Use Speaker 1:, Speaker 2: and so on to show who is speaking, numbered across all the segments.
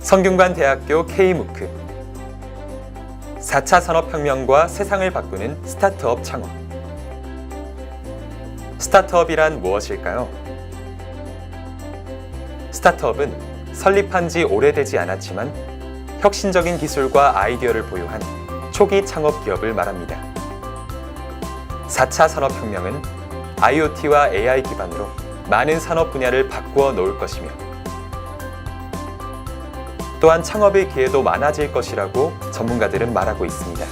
Speaker 1: 성균관 대학교 K무크 4차 산업혁명과 세상을 바꾸는 스타트업 창업 스타트업이란 무엇일까요? 스타트업은 설립한 지 오래되지 않았지만 혁신적인 기술과 아이디어를 보유한 초기 창업 기업을 말합니다. 4차 산업혁명은 IoT와 AI 기반으로 많은 산업 분야를 바꾸어 놓을 것이며 또한 창업의 기회도 많아질 것이라고 전문가들은 말하고 있습니다.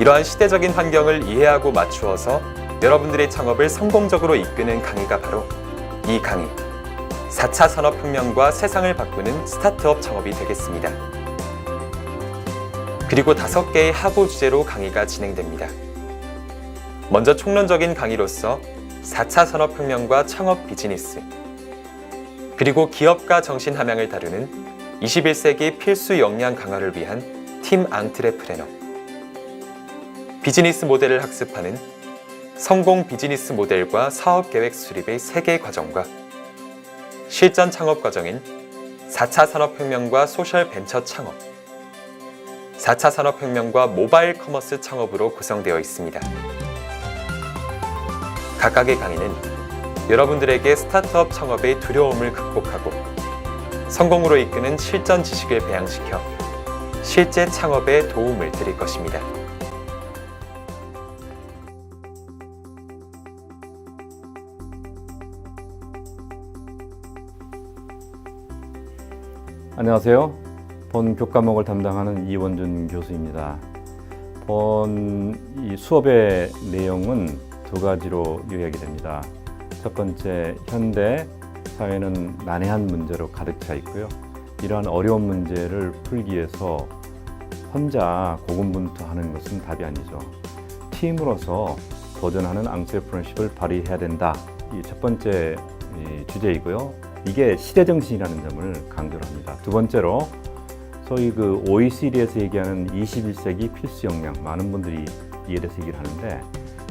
Speaker 1: 이러한 시대적인 환경을 이해하고 맞추어서 여러분들의 창업을 성공적으로 이끄는 강의가 바로 이 강의 4차 산업혁명과 세상을 바꾸는 스타트업 창업이 되겠습니다. 그리고 다섯 개의 하고 주제로 강의가 진행됩니다. 먼저 총론적인 강의로서 4차 산업혁명과 창업 비즈니스, 그리고 기업가 정신 함양을 다루는 21세기 필수 역량 강화를 위한 팀 앙트레프레너, 비즈니스 모델을 학습하는 성공 비즈니스 모델과 사업 계획 수립의 세개 과정과 실전 창업 과정인 4차 산업혁명과 소셜 벤처 창업, 4차 산업혁명과 모바일 커머스 창업으로 구성되어 있습니다. 각각의 강의는 여러분들에게 스타트업 창업의 두려움을 극복하고 성공으로 이끄는 실전 지식을 배양시켜 실제 창업에 도움을 드릴 것입니다.
Speaker 2: 안녕하세요. 본 교과목을 담당하는 이원준 교수입니다. 본 이 수업의 내용은 두 가지로 요약이 됩니다. 첫 번째, 현대 사회는 난해한 문제로 가득 차 있고요. 이러한 어려운 문제를 풀기 위해서 혼자 고군분투하는 것은 답이 아니죠. 팀으로서 도전하는 앙트레프런십을 발휘해야 된다. 이 첫 번째 이 주제이고요. 이게 시대 정신이라는 점을 강조를 합니다. 두 번째로 소위 그 OECD에서 얘기하는 21세기 필수 역량 많은 분들이 이에 대해서 얘기를 하는데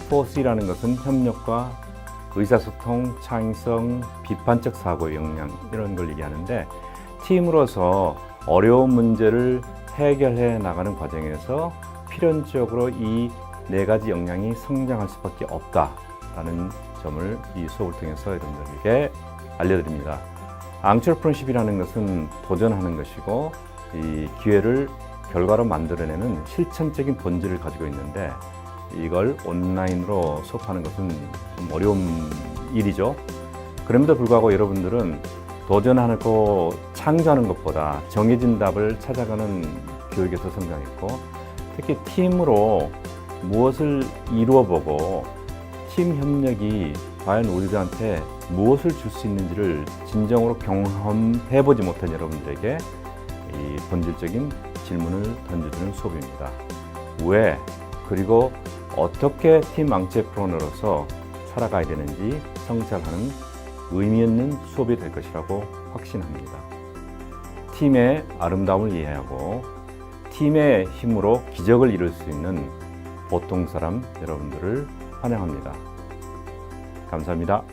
Speaker 2: 4C라는 것은 협력과 의사소통, 창의성, 비판적 사고 역량 이런 걸 얘기하는데 팀으로서 어려운 문제를 해결해 나가는 과정에서 필연적으로 이 네 가지 역량이 성장할 수밖에 없다라는 점을 이 수업을 통해서 여러분들에게 알려드립니다. 앙트레프런십이라는 것은 도전하는 것이고 이 기회를 결과로 만들어내는 실천적인 본질을 가지고 있는데 이걸 온라인으로 수업하는 것은 좀 어려운 일이죠. 그럼에도 불구하고 여러분들은 도전하고 창조하는 것보다 정해진 답을 찾아가는 교육에서 성장했고 특히 팀으로 무엇을 이루어 보고 팀 협력이 과연 우리들한테 무엇을 줄 수 있는지를 진정으로 경험해 보지 못한 여러분들에게 이 본질적인 질문을 던져주는 수업입니다. 왜? 그리고 어떻게 팀 앙체프로너로서 살아가야 되는지 성찰하는 의미 있는 수업이 될 것이라고 확신합니다. 팀의 아름다움을 이해하고 팀의 힘으로 기적을 이룰 수 있는 보통 사람 여러분들을 환영합니다. 감사합니다.